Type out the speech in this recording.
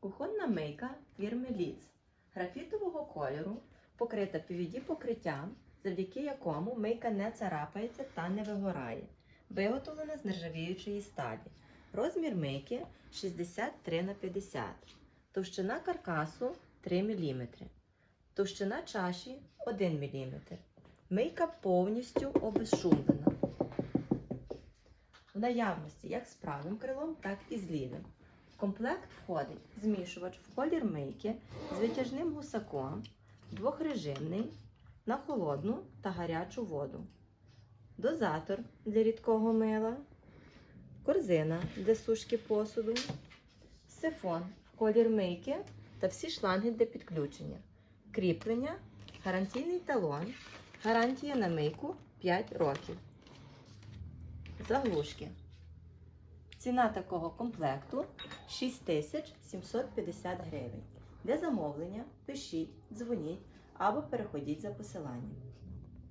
Кухонна мийка фірми Ліц графітового кольору, покрита PVD покриттям, завдяки якому мийка не царапається та не вигорає. Виготовлена з нержавіючої сталі. Розмір мийки 63 на 50 Товщина каркасу 3 мм. Товщина чаші 1 мм. Мийка повністю обезшумлена. В наявності як з правим крилом, так і з лівим. Комплект входить змішувач в колір мийки з витяжним гусаком, двохрежимний на холодну та гарячу воду, дозатор для рідкого мила, корзина для сушки посуду, сифон в колір мийки та всі шланги для підключення, кріплення, гарантійний талон, гарантія на мийку 5 років. Заглушки. Ціна такого комплекту 6750 гривень. Для замовлення пишіть, дзвоніть або переходіть за посиланням.